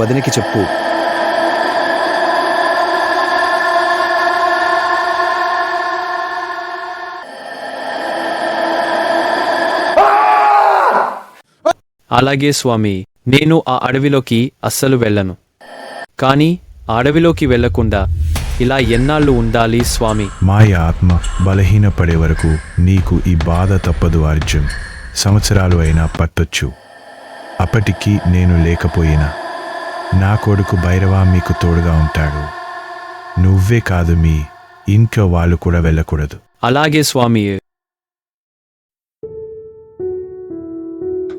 వదినికి చెప్పు. అలాగే స్వామి నేను ఆ అడవిలోకి అస్సలు వెళ్ళను. కానీ ఆ అడవిలోకి వెళ్ళకుండా ఇలా ఎన్నాళ్ళు ఉండాలి స్వామి? మాయ ఆత్మ బలహీనపడే వరకు నీకు ఈ బాధ తప్పదు అర్జున్. సంవత్సరాలు అయినా పట్టొచ్చు. అప్పటికి నేను లేకపోయినా నా కొడుకు భైరవ మీకు తోడుగా ఉంటాడు. నువ్వే కాదు మీ ఇంట్లో వాళ్ళు కూడా వెళ్ళకూడదు. అలాగే స్వామి.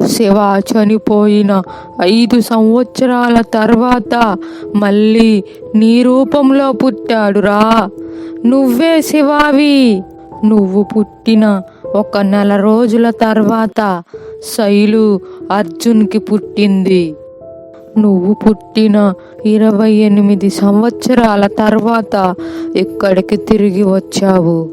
శివ చనిపోయిన ఐదు సంవత్సరాల తర్వాత మళ్ళీ నీ రూపంలో పుట్టాడురా నువ్వే శివావి. నువ్వు పుట్టిన ఒక నెల రోజుల తర్వాత శైలు అర్జున్కి పుట్టింది. నువ్వు పుట్టిన ఇరవై ఎనిమిది సంవత్సరాల తర్వాత ఇక్కడికి తిరిగి వచ్చావు?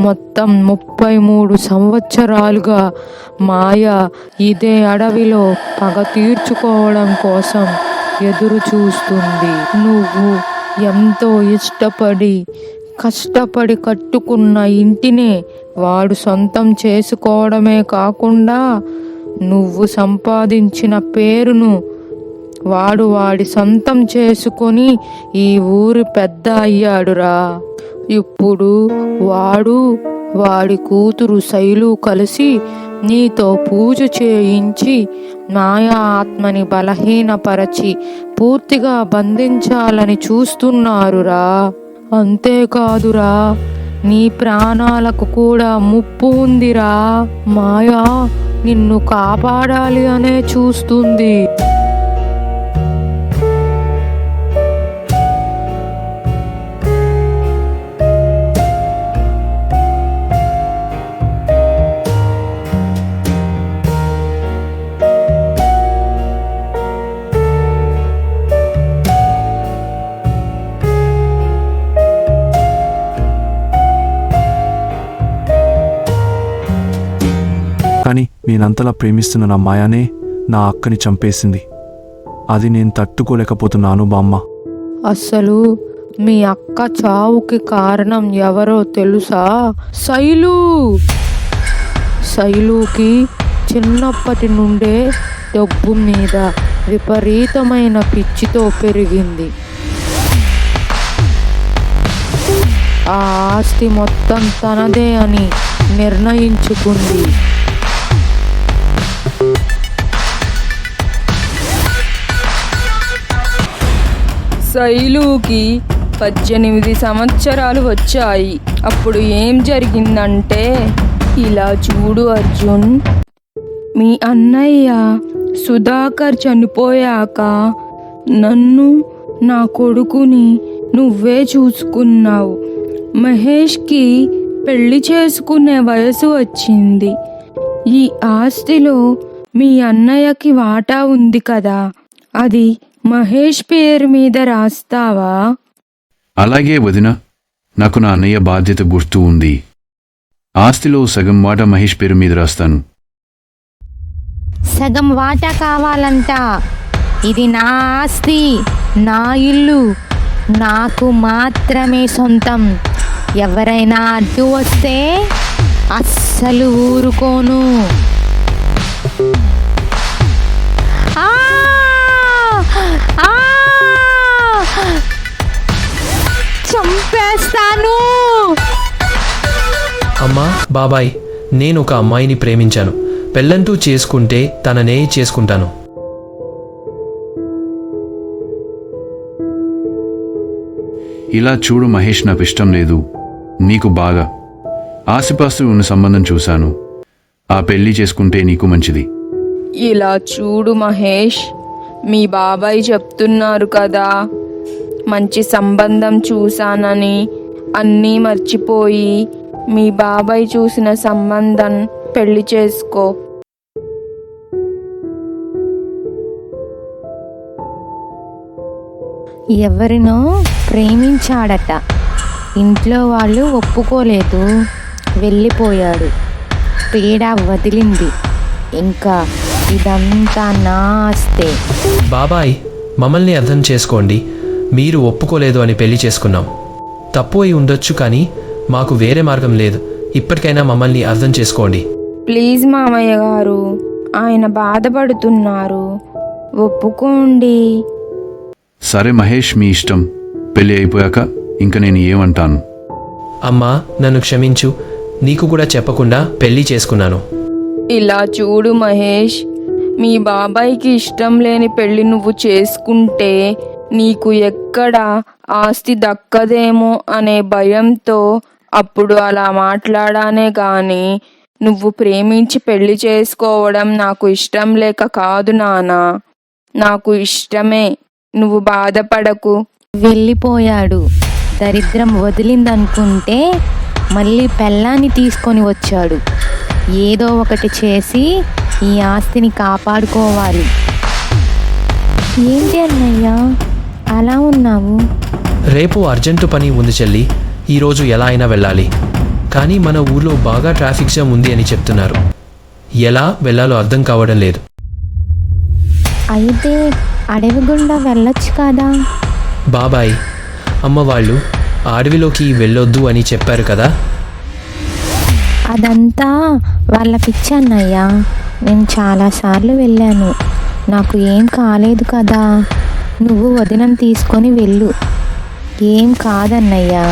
మొత్తం ముప్పై మూడు సంవత్సరాలుగా మాయ ఇదే అడవిలో పగ తీర్చుకోవడం కోసం ఎదురు చూస్తుంది. నువ్వు ఎంతో ఇష్టపడి కష్టపడి కట్టుకున్న ఇంటినే వాడు సొంతం చేసుకోవడమే కాకుండా నువ్వు సంపాదించిన పేరును వాడు వాడి సొంతం చేసుకొని ఈ ఊరి పెద్ద అయ్యాడురా. ఇప్పుడు వాడు వాడి కూతురు శైలు కలిసి నీతో పూజ చేయించి మాయా ఆత్మని బలహీనపరచి పూర్తిగా బంధించాలని చూస్తున్నారురా. అంతేకాదురా నీ ప్రాణాలకు కూడా ముప్పు ఉందిరా. మాయా నిన్ను కాపాడాలి అనే చూస్తుంది. నేనంతలా ప్రేమిస్తున్న నా మాయానే నా అక్కని చంపేసింది. అది నేను తట్టుకోలేకపోతున్నాను బామ్మ. అస్సలు మీ అక్క చావుకి కారణం ఎవరో తెలుసా? శైలు! శైలుకి చిన్నప్పటి నుండే డబ్బు మీద విపరీతమైన పిచ్చితో పెరిగింది. ఆ ఆస్తి మొత్తం తనదే అని నిర్ణయించుకుంది. శైలుకి పద్దెనిమిది సంవత్సరాలు వచ్చాయి. అప్పుడు ఏం జరిగిందంటే ఇలా చూడు అర్జున్. మీ అన్నయ్య సుధాకర్ చనిపోయాక నన్ను నా కొడుకుని నువ్వే చూసుకున్నావు. మహేష్కి పెళ్ళి చేసుకునే వయసు వచ్చింది. ఈ ఆస్తిలో మీ అన్నయ్యకి వాటా ఉంది కదా. అది మహేష్ పేరు మీద రాస్తావా? అలాగే వదిన నాకు నా అన్నయ్య బాధ్యత గుర్తు ఉంది. ఆస్తిలో సగం వాటా మహేష్ పేరు మీద రాస్తాను. సగం వాటా కావాలంట. ఇది నా ఆస్తి నా ఇల్లు. నాకు మాత్రమే సొంతం. ఎవరైనా అడ్డు వస్తే అస్సలు ఊరుకోను. ఆ! చంపేస్తాను అమ్మా బాబాయ్ నేను ఒక అమ్మాయిని ప్రేమించాను. పెళ్ళంటూ చేసుకుంటే తననే చేసుకుంటాను. ఇలా చూడు మహేష్ నాకు ఇష్టం లేదు. నీకు బాగా. ఆసిపాస్తులు ఉన్న సంబంధం చూశాను. ఆ పెళ్ళి చేసుకుంటే నీకు మంచిది. ఇలా చూడు మహేష్ మీ బాబాయ్ చెప్తున్నారు కదా. మంచి సంబంధం చూశానని అన్నీ మర్చిపోయి మీ బాబాయ్ చూసిన సంబంధం పెళ్ళి చేసుకో. ఎవరినో ప్రేమించాడట. ఇంట్లో వాళ్ళు ఒప్పుకోలేదు. వెళ్ళిపోయాడు. పీడ వదిలింది. ఇంకా ఇదంతా నా ఆస్తే. బాబాయ్ మమ్మల్ని అర్థం చేసుకోండి. మీరు ఒప్పుకోలేదు అని పెళ్ళి చేసుకున్నాం. తప్పు అయి ఉండొచ్చు కానీ మాకు వేరే మార్గం లేదు. ఇప్పటికైనా మమ్మల్ని అర్థం చేసుకోండి. ప్లీజ్ మామయ్య గారు ఆయన బాధపడుతున్నారు. ఒప్పుకోండి. సరే మహేష్ మీ ఇష్టం. పెళ్ళి అయిపోయాక ఇంక నేను ఏమంటాను? అమ్మా నన్ను క్షమించు. నీకు కూడా చెప్పకుండా పెళ్ళి చేసుకున్నాను. ఇలా చూడు మహేష్ మీ బాబాయ్కి ఇష్టం లేని పెళ్ళి నువ్వు చేసుకుంటే నీకు ఎక్కడ ఆస్తి దక్కదేమో అనే భయంతో అప్పుడు అలా మాట్లాడానే గాని నువ్వు ప్రేమించి పెళ్ళి చేసుకోవడం నాకు ఇష్టం లేక కాదు నానా. నాకు ఇష్టమే. నువ్వు బాధపడకు. వెళ్ళిపోయాడు. దరిద్రం వదిలిందనుకుంటే మళ్ళీ పెళ్ళాన్ని తీసుకొని వచ్చాడు. ఏదో ఒకటి చేసి ఈ ఆస్తిని కాపాడుకోవాలి. ఏంటి అన్నయ్యా? అలా ఉన్నావు? రేపు అర్జెంటు పని ఉంది చెల్లి. ఈరోజు ఎలా అయినా వెళ్ళాలి. కానీ మన ఊర్లో బాగా ట్రాఫిక్ జామ్ ఉంది అని చెప్తున్నారు. ఎలా వెళ్ళాలో అర్థం కావడం లేదు. అయితే అడవి గుండా వెళ్ళొచ్చు కదా? బాబాయ్ అమ్మ వాళ్ళు అడవిలోకి వెళ్ళొద్దు అని చెప్పారు కదా? అదంతా వాళ్ళ పిచ్చి అన్నయ్య నేను చాలాసార్లు వెళ్ళాను. నాకు ఏం కాలేదు కదా? నువ్వు వదినం తీసుకొని వెళ్ళు. ఏం కాదన్నయ్యా?